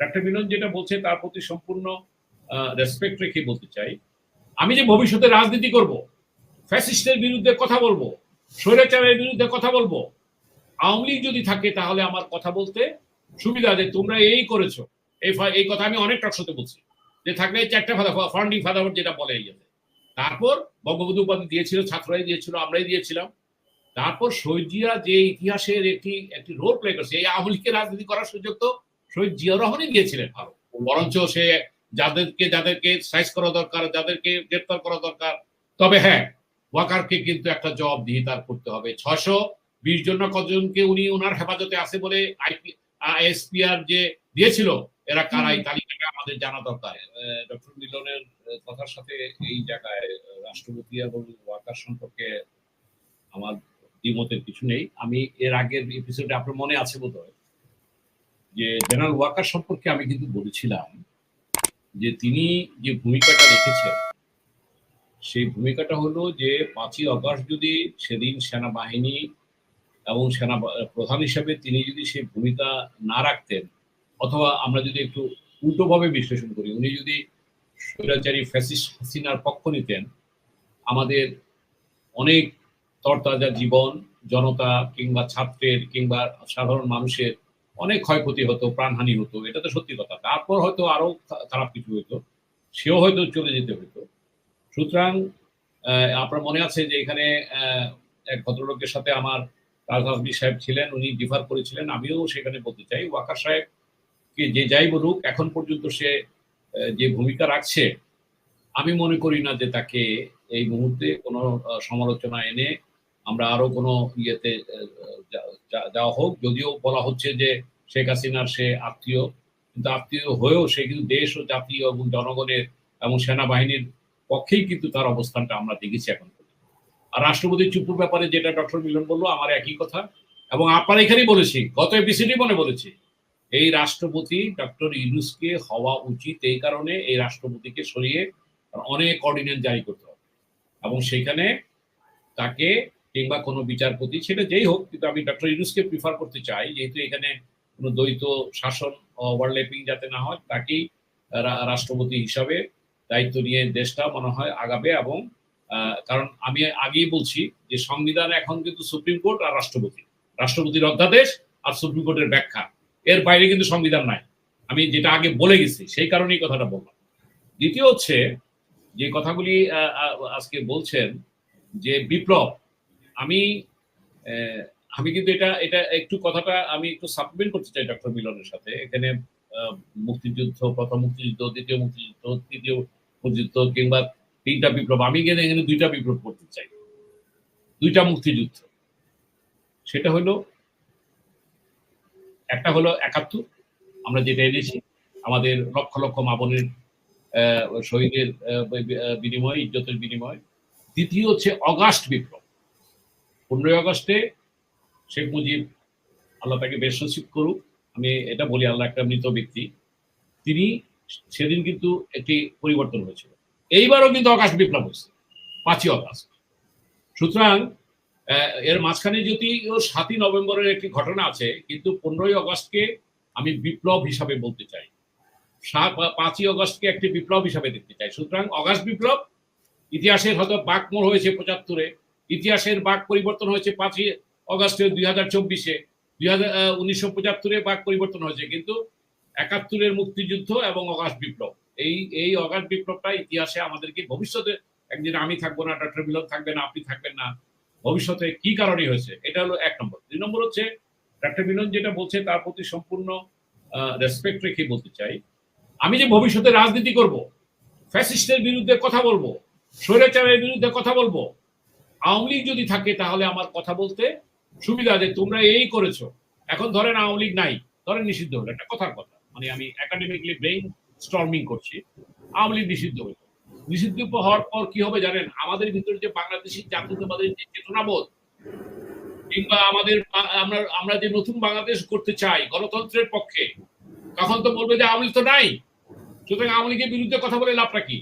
Doctor মিলন যেটা বলছে তার প্রতি সম্পূর্ণ রেসপেক্ট রেখে বলতে চাই। আমি যে ভবিষ্যতে রাজনীতি করব ফ্যাসিস্টের বিরুদ্ধে কথা বলব, স্বৈরাচারের বিরুদ্ধে কথা বলব, আওয়ামী লীগ যদি থাকে তাহলে আমার কথা বলতে সুবিধা যে তোমরা এই করেছ। এই এই কথা আমি অনেক টকশোতে বলছি। যে থাকলে চারটা ফাদা ফান্ডিং ফাদার যেটা বলে যাতে তারপর বঙ্গবন্ধু উপাধি দিয়েছিল, ছাত্ররাই দিয়েছিল, আমরাই দিয়েছিলাম। তারপর শহীদ যে ইতিহাসের একটি একটি রোল প্লে করছে, এই আওয়ামী লীগকে রাজনীতি করার সুযোগ তো শহীদ জিয়া রহমানই দিয়েছিলেন আরও বরঞ্চ সে যাদেরকে যাদেরকে সাইজ করা দরকার, যাদেরকে গ্রেপ্তার করা দরকার। তবে হ্যাঁ ওয়াকারকে কিন্তু একটা জবাবদিহিতার করতে হবে। ছশো বিশ জন না কতজনকে উনি ওনার হেফাজতে আছে বলে আইপি যে দিয়েছিল, এরা কারা, এই তালিকাটা আমাদের জানা দরকার। ডক্টর মিলনের কথার সাথে এই জায়গায় রাষ্ট্রপতি এবং ওয়াকার সম্পর্কে আমার দ্বিমতের কিছু নেই। আমি এর আগের এপিসোডে আপনার মনে আছে বোধ হয় যে জেনারেল ওয়াকার সম্পর্কে আমি কিন্তু বলেছিলাম যে তিনি যে ভূমিকাটা রেখেছেন, সেই ভূমিকাটা হলো যে পাঁচই অগস্ট যদি সেদিন সেনাবাহিনী এবং সেনা প্রধান হিসাবে তিনি যদি সেই ভূমিকা না রাখতেন, অথবা আমরা যদি একটু উল্টোভাবে বিশ্লেষণ করি, উনি যদি স্বৈরাচারী ফ্যাসিস্ট হাসিনার পক্ষ নিতেন, আমাদের অনেক তরতাজা জীবন, জনতা কিংবা ছাত্রের কিংবা সাধারণ মানুষের অনেক ক্ষয়ক্ষতি হতো, প্রাণহানি হতো, এটা তো সত্যি কথা। তারপর হয়তো আরও খারাপ কিছু হতো সেও হয়তো চলে যেতে হতো সুতরাং আপনার মনে আছে যে এখানে এক ভদ্রলোকের সাথে আমার রাজনাথবী সাহেব ছিলেন, উনি ডিফার করেছিলেন, আমিও সেখানে বলতে চাই। ওয়াকার সাহেবকে যে যাই বলুক, এখন পর্যন্ত সে যে ভূমিকা রাখছে, আমি মনে করি না যে তাকে এই মুহূর্তে কোনো সমালোচনা এনে আমরা আরও কোনো ইয়েতে যাওয়া হোক। যদিও বলা হচ্ছে যে শেখ হাসিনার সে আত্মীয়, কিন্তু আত্মীয় হয়েও সে কিন্তু দেশ ও জাতীয় এবং জনগণের এবং সেনাবাহিনীর পক্ষেই কিন্তু তার অবস্থানটা আমরা দেখেছি এখন আর রাষ্ট্রপতির চুপুর ব্যাপারে যেটা ডক্টর মিলন বলল, আমার একই কথা। এবং আপনার এখানেই বলেছি, গত এপিসোডে মনে বলেছি, এই রাষ্ট্রপতি ডক্টর ইউনুসকে হওয়া উচিত এই কারণে এই রাষ্ট্রপতিকে সরিয়ে অনেক অর্ডিন্যান্স জারি করতে হবে। এবং সেখানে তাকে কিংবা কোনো বিচারপতি, সেটা যেই হোক, কিন্তু আমি ডক্টর ইউনুসকে প্রিফার করতে চাই, যেহেতু এখানে কোনো দ্বৈত শাসন ওভারল্যাপিং যাতে না হয়, তাকেই রাষ্ট্রপতি হিসাবে দায়িত্ব নিয়ে দেশটা মনে হয় আগাবে এবং কারণ আমি আগেই বলছি যে সংবিধান এখন কিন্তু সুপ্রিম কোর্ট আর রাষ্ট্রপতি। রাষ্ট্রপতির অধ্যাদেশ আর সুপ্রিম কোর্টের ব্যাখ্যা। এর বাইরে কিন্তু সংবিধান নাই। আমি যেটা আগে বলে গেছি, সেই কারণেই কথাটা বললাম। দ্বিতীয় হচ্ছে যে কথাগুলি আজকে বলছেন যে বিপ্লব আমি আমি কিন্তু এটা এটা একটু কথাটা আমি একটু সাপ্লিমেন্ট করতে চাই ডক্টর মিলনের সাথে। এখানে মুক্তিযুদ্ধ, প্রথম মুক্তিযুদ্ধ, দ্বিতীয় মুক্তিযুদ্ধ, তৃতীয় মুক্তিযুদ্ধ কিংবা তিনটা বিপ্লব, আমি কিন্তু এখানে দুইটা বিপ্লব করতে চাই। দুইটা মুক্তিযুদ্ধ। সেটা হলো, একটা হলো একাত্তর, আমরা যেটা এনেছি, আমাদের লক্ষ লক্ষ মাবনের শহীদের বিনিময়, ইজ্জতের বিনিময়। দ্বিতীয় হচ্ছে অগাস্ট বিপ্লব। পনেরোই আগস্টে শেখ মুজিব আল্লাহ তাকে বেশ নসিব করুক। আমি এটা বলি, আল্লাহ একটা মৃত ব্যক্তি। তিনি সেদিন কিন্তু একটি পরিবর্তন হয়েছিল। এইবারও কিন্তু অগাস্ট বিপ্লব হয়েছে, পাঁচই অগাস্ট সুতরাং এর মাঝখানে যদি সাতই নভেম্বরের একটি ঘটনা আছে, কিন্তু পনেরোই অগস্টকে আমি বিপ্লব হিসাবে বলতে চাই। পাঁচই অগস্টকে একটি বিপ্লব হিসাবে দেখতে চাই। সুতরাং অগাস্ট বিপ্লব ইতিহাসের হয়তো বাক মোড় হয়েছে পঁচাত্তরে। ইতিহাসের বাক পরিবর্তন হয়েছে পাঁচই অগস্টে দুই হাজার চব্বিশে। দুই হাজার উনিশশো পঁচাত্তরে বাক পরিবর্তন হয়েছে, কিন্তু একাত্তরের মুক্তিযুদ্ধ এবং অগাস্ট বিপ্লব। এই এই অগাস্ট বিপ্লবটা ইতিহাসে আমাদেরকে ভবিষ্যতে, একদিন আমি থাকব না, ডক্টর মিলন থাকবেন আপনি থাকবেন না, ভবিষ্যতে কি কারণে হয়েছে? এটা হলো এক নম্বর। দুই নম্বর হচ্ছে, ডক্টর মিলন যেটা বলছে তার প্রতি সম্পূর্ণ রেসপেক্ট রেখে বলতে চাই। আমি যে ভবিষ্যতে রাজনীতি করব ফ্যাসিস্টের বিরুদ্ধে কথা বলব, স্বৈরাচারের বিরুদ্ধে কথা বলব আওয়ামী লীগ যদি থাকে তাহলে আমার কথা বলতে সুবিধা যে তোমরা এই করেছ। এখন ধরেন আওয়ামী লীগ নাই, ধরেন নিষিদ্ধ হলো। একটা কথার কথা মানে আমি একাডেমিকলি ব্রেইন স্টর্মিং করছি, আওয়ামী লীগ নিষিদ্ধ হলো। নিষিদ্ধ হওয়ার পর কি হবে জানেন? আমাদের ভিতরে যে বাংলাদেশি জাতীয়তাবাদের যে চেতনাবোধ, কিংবা আমাদের আমরা আমরা যে নতুন বাংলাদেশ করতে চাই গণতন্ত্রের পক্ষে, তখন তো বলবে যে আওয়ামী তো নাই। সুতরাং আওয়ামী লীগের বিরুদ্ধে কথা বলে লাভটা কি?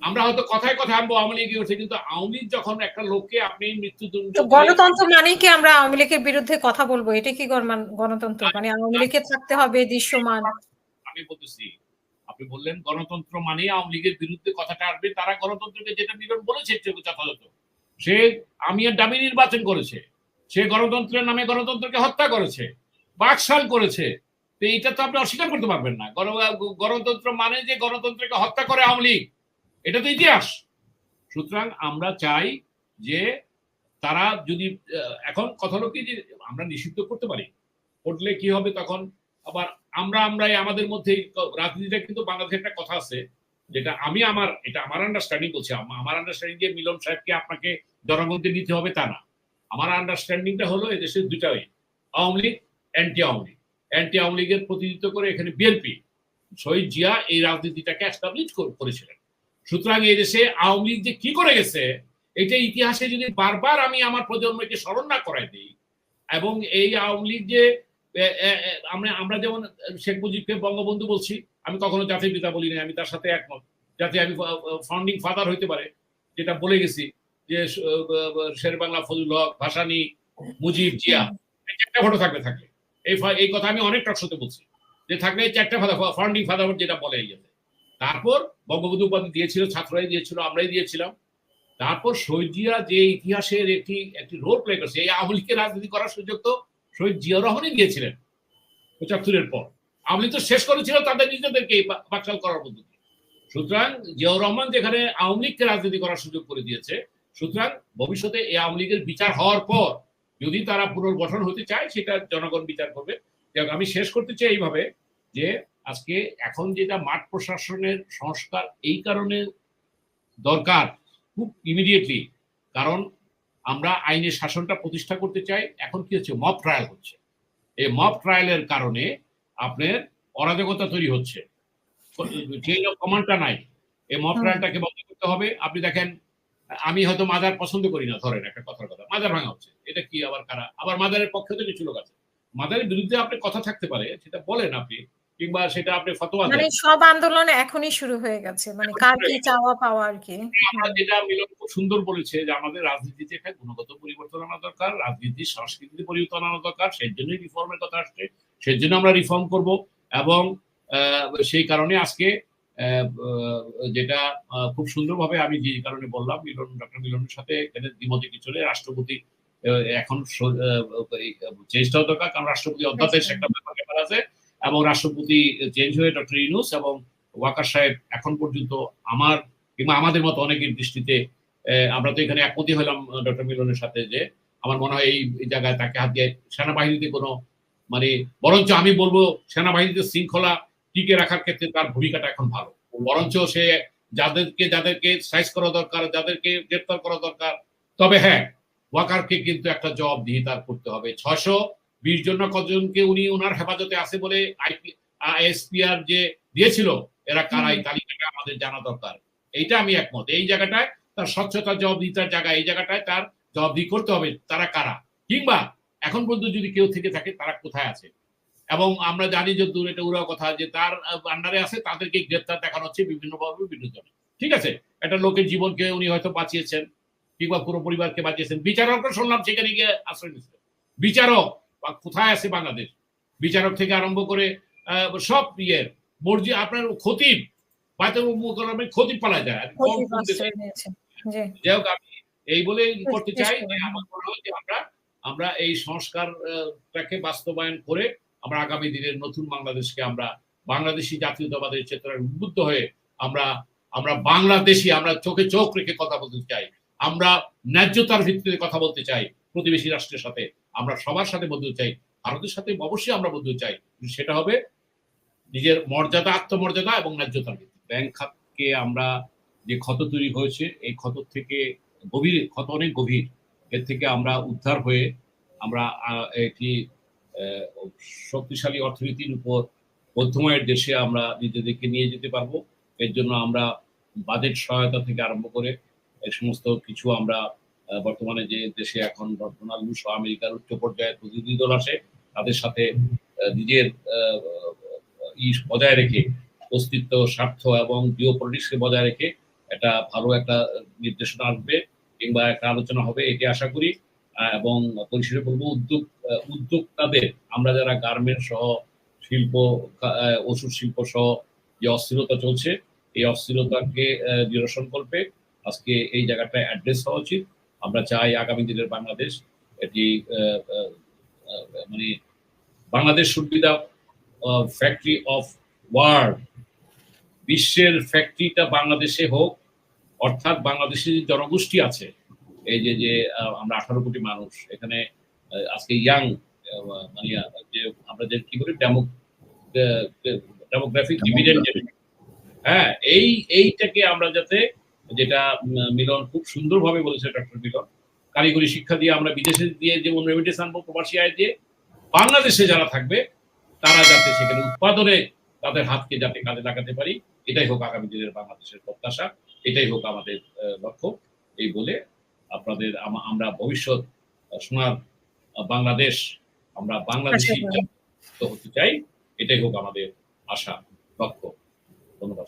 আমরা হয়তো কথায় কথায় আনব আওয়ামী লীগ হচ্ছে কিন্তু আওয়ামী লীগ যখন একটা লোককে আপনি মৃত্যুদণ্ড গণতন্ত্র মানেই কি আমরা আওয়ামী লীগের বিরুদ্ধে কথা বলব? এটা কি গণতন্ত্র? মানে আওয়ামী লীগে থাকতে হবে দৃশ্যমান। আমি বলতেছি আপনি বললেন গণতন্ত্র মানে আওয়ামী লীগের বিরুদ্ধে কথাটা আসবে তারা গণতন্ত্রকে যেটা মিলন বলেছে যথাযথ। সে আমি আর দাবি নির্বাচন করেছে সে গণতন্ত্রের নামে গণতন্ত্রকে হত্যা করেছে বাকশাল করেছে। তো এটা তো আপনি অস্বীকার করতে পারবেন না। গণ- গণতন্ত্র মানে যে গণতন্ত্রকে হত্যা করে আওয়ামী লীগ। এটা তো ইতিহাস। সুতরাং আমরা চাই যে তারা যদি এখন কথা হলো কি যে আমরা নিষিদ্ধ করতে পারি। করলে কি হবে তখন? আবার আমরা আমরাই আমাদের মধ্যে রাজনীতিটা কিন্তু বাংলাদেশে একটা কথা আছে, যেটা আমি আমার, এটা আমার আন্ডারস্ট্যান্ডিং বলছি আমার আন্ডারস্ট্যান্ডিং যে মিলন সাহেবকে আপনাকে জনগণকে নিতে হবে তা না। আমার আন্ডারস্ট্যান্ডিংটা হলো এদেশের দুটাই আওয়ামী লীগ অ্যান্টি আওয়ামী লীগ। অ্যান্টি আওয়ামী লীগের প্রতিনিধিত্ব করে এখানে বিএনপি শহীদ জিয়া এই রাজনীতিটাকে এস্টাবলিশ করেছিলেন। সুতরাং এই দেশে আওয়ামী লীগ যে কি করে গেছে, এটা ইতিহাসে যদি বারবার আমি আমার প্রজন্মকে স্মরণ না করাই দিই, এবং এই আওয়ামী লীগ যে আমরা আমরা যেমন শেখ মুজিবকে বঙ্গবন্ধু বলছি, আমি কখনো জাতির পিতা বলি না আমি তার সাথে একমত। যাতে আমি ফাউন্ডিং ফাদার হইতে পারে, যেটা বলে গেছি যে শের বাংলা ফজল হক, ভাসানী, মুজিব, জিয়া চারটা ফটো থাকবে থাকলে। এই কথা আমি অনেক টকশোতে বলছি, যে থাকলে চারটা ফাদার ফাউন্ডিং ফাদার যেটা বলে এই যাতে তারপর বঙ্গবন্ধু উপাধি দিয়েছিল, ছাত্ররাই দিয়েছিল, আমরাই দিয়েছিলাম। তারপর শহীদ যে ইতিহাসের একটি একটি রোল প্লে করছে, এই আওয়ামী লীগকে রাজনীতি করার সুযোগ তো শহীদ জিয়া রহমানই দিয়েছিলেন পঁচাত্তরের পর। আওয়ামী তো শেষ করেছিল তাদের নিজেদেরকে বাকশাল করার পদ্ধতি। সুতরাং জিয়াউর রহমান যেখানে আওয়ামী লীগকে রাজনীতি করার সুযোগ করে দিয়েছে, সুতরাং ভবিষ্যতে এই আওয়ামী লীগের বিচার হওয়ার পর যদি তারা পুনর্গঠন হতে চায়, সেটা জনগণ বিচার করবে। আমি শেষ করতে চাই এইভাবে যে আজকে এখন যেটা মাঠ প্রশাসনের সংস্কার এই কারণে দরকার খুব ইমিডিয়েটলি কারণ আমরা আইনের শাসনটা প্রতিষ্ঠা করতে চাই। এখন কি হচ্ছে? মব ট্রায়াল হচ্ছে। এই মব ট্রায়ালের কারণে আপনার অরাজকতা তৈরি হচ্ছে। চেইন অফ কমান্ডটা নাই। এই মব ট্রায়ালটাকে বন্ধ করতে হবে। আপনি দেখেন আমি হয়তো মাজার পছন্দ করি না ধরেন একটা কথার কথা। মাজার ভাঙা হচ্ছে। এটা কি আবার কারা? আবার মাজারের পক্ষে তো কিছু লোক আছে। মাজারের বিরুদ্ধে আপনি কথা থাকতে পারে সেটা বলেন আপনি। কিংবা সেটা আপনি ফতোয়া মানে সব আন্দোলন এখনই শুরু হয়ে গেছে। মানে কার কি চাওয়া পাওয়া আর কি? আমরা যেটা মিলন খুব সুন্দর বলেছে যে আমাদের রাজনীতিতে একটা গুণগত পরিবর্তন আনা দরকার রাজনীতির সংস্কৃতিতে পরিবর্তন আনা দরকার সেই জন্যই রিফর্মের কথা আসছে সেই জন্য আমরা রিফর্ম করব এবং সেই কারণে আজকে যেটা খুব সুন্দরভাবে আমি যে কারণে বললাম মিলন ডক্টর মিলনের সাথে এখানে দ্বিমতে কিছু রাষ্ট্রপতি এখন চেঞ্জটাও দরকার কারণ রাষ্ট্রপতি অধ্যাদেশ একটা ব্যাপার ব্যাপার আছে। এবং রাষ্ট্রপতি চেঞ্জ হয়ে ডক্টর ইউনুস এবং ওয়াকার সাহেব এখন পর্যন্ত আমার কিংবা আমাদের মতো অনেকের দৃষ্টিতে আমরা তো এখানে একমতই হলাম ডক্টর মিলনের সাথে যে আমার মনে হয় এই জায়গায় তাকে হাত দিয়ে সেনাবাহিনীতে কোনো মানে বরঞ্চ আমি বলব সেনাবাহিনীতে শৃঙ্খলা টিকে রাখার ক্ষেত্রে তার ভূমিকাটা এখন ভালো। বরঞ্চ সে যাদেরকে যাদেরকে সাইজ করা দরকার, যাদেরকে গ্রেপ্তার করা দরকার, তবে হ্যাঁ ওয়াকারকে কিন্তু একটা জবাবদিহি তার করতে হবে। ছশো বিশ জন কতজনকে উনি ওনার হেফাজতে আছে বলে আইপি এসপিআর যে দিয়েছিল এরা কারা এই তালিকাটা আমাদের জানা দরকার। এইটা আমি একমত। এই জায়গাটায় তার স্বচ্ছতা জবাবদিহিতার জায়গা এই জায়গাটায় তার জবাবদিহি করতে হবে তারা কারা? কিংবা এখন পর্যন্ত যদি কেউ থেকে থাকে তারা কোথায় আছে? এবং আমরা জানি যে দূরে এটা উড়াও কথা যে তার আন্ডারে আছে তাদেরকে গ্রেপ্তার দেখানো হচ্ছে বিভিন্ন ভাবে বিভিন্ন জনে। ঠিক আছে? একটা লোকের জীবনকে উনি হয়তো বাঁচিয়েছেন কিংবা পুরো পরিবারকে বাঁচিয়েছেন। বিচারকরা শুনলাম সেখানে গিয়ে আশ্রয় নিচ্ছে বিচারক কোথায় আছে বাংলাদেশ? বিচারক থেকে আরম্ভ করে সব ইয়ের মর্জি আপনার খতিব বায়তুল খতিব পালা যায়। যাই হোক আমি এই বলে করতে চাই যে আমার মনে হয় যে আমরা আমরা এই সংস্কারটাকে বাস্তবায়ন করে আমরা আগামী দিনের নতুন বাংলাদেশকে আমরা বাংলাদেশি জাতীয়তাবাদের চেতনায় উদ্বুদ্ধ হয়ে আমরা আমরা বাংলাদেশি আমরা চোখে চোখ রেখে কথা বলতে চাই। আমরা ন্যায্যতার ভিত্তিতে কথা বলতে চাই প্রতিবেশী রাষ্ট্রের সাথে। আমরা সবার সাথে বলতে চাই, ভারতের সাথে অবশ্যই আমরা বলতে চাই সেটা হবে নিজের মর্যাদা, আত্মমর্যাদা এবং ন্যায্যতার ভিত্তি ব্যাংক খাতকে আমরা যে ক্ষত তৈরি হয়েছে, এই ক্ষত থেকে গভীর, ক্ষত অনেক গভীর। এর থেকে আমরা উদ্ধার হয়ে আমরা একটি শক্তিশালী অর্থনীতির উপর মধ্যময়ের দেশে আমরা নিজেদেরকে নিয়ে যেতে পারব। এর জন্য আমরা বাজেট সহায়তা থেকে আরম্ভ করে এই সমস্ত কিছু আমরা বর্তমানে যে দেশে এখন ডোনাল্ড বুশ আমেরিকার উচ্চ পর্যায়ের প্রতিনিধি দল আসে, তাদের সাথে নিজের বজায় রেখে, অস্তিত্ব, স্বার্থ এবং জিও পলিটিক্সকে বজায় রেখে একটা ভালো একটা নির্দেশনা আসবে কিংবা একটা আলোচনা হবে এটি আশা করি। এবং পরিশেষে বলব, উদ্যোগ উদ্যোক্তাদের, আমরা যারা গার্মেন্ট সহ শিল্প ওষুধ শিল্প সহ যে অস্থিরতা চলছে, এই অস্থিরতাকে নিরসন করবে আজকে এই জায়গাটা অ্যাড্রেস হওয়া উচিত। আমরা চাই আগামী দিনের বাংলাদেশ এটি মানে Bangladesh should be the factory of world বিশ্বের ফ্যাক্টরিটা বাংলাদেশে হোক অর্থাৎ বাংলাদেশের যে জনগোষ্ঠী আছে এই যে যে আমরা আঠারো কোটি মানুষ এখানে আজকে ইয়াং মানে যে আমরা যে কি বলি ডেমোগ্রাফিক ডিভিডেন্ড হ্যাঁ এই এইটাকে আমরা যাতে যেটা মিলন খুব সুন্দরভাবে বলেছে ডক্টর মিলন। কারিগরি শিক্ষা দিয়ে আমরা বিদেশে দিয়ে যেমন রেমিটেন্স আনব প্রবাসী আয় দিয়ে বাংলাদেশে যারা থাকবে তারা যাতে সেখানে উৎপাদনে তাদের হাতকে যাতে কাজে লাগাতে পারি এটাই হোক আগামী দিনের বাংলাদেশের প্রত্যাশা এটাই হোক আমাদের লক্ষ্য। এই বলে আপনাদের আমরা ভবিষ্যৎ সোনার বাংলাদেশ আমরা বাংলাদেশি হতে চাই এটাই হোক আমাদের আশা লক্ষ্য। ধন্যবাদ।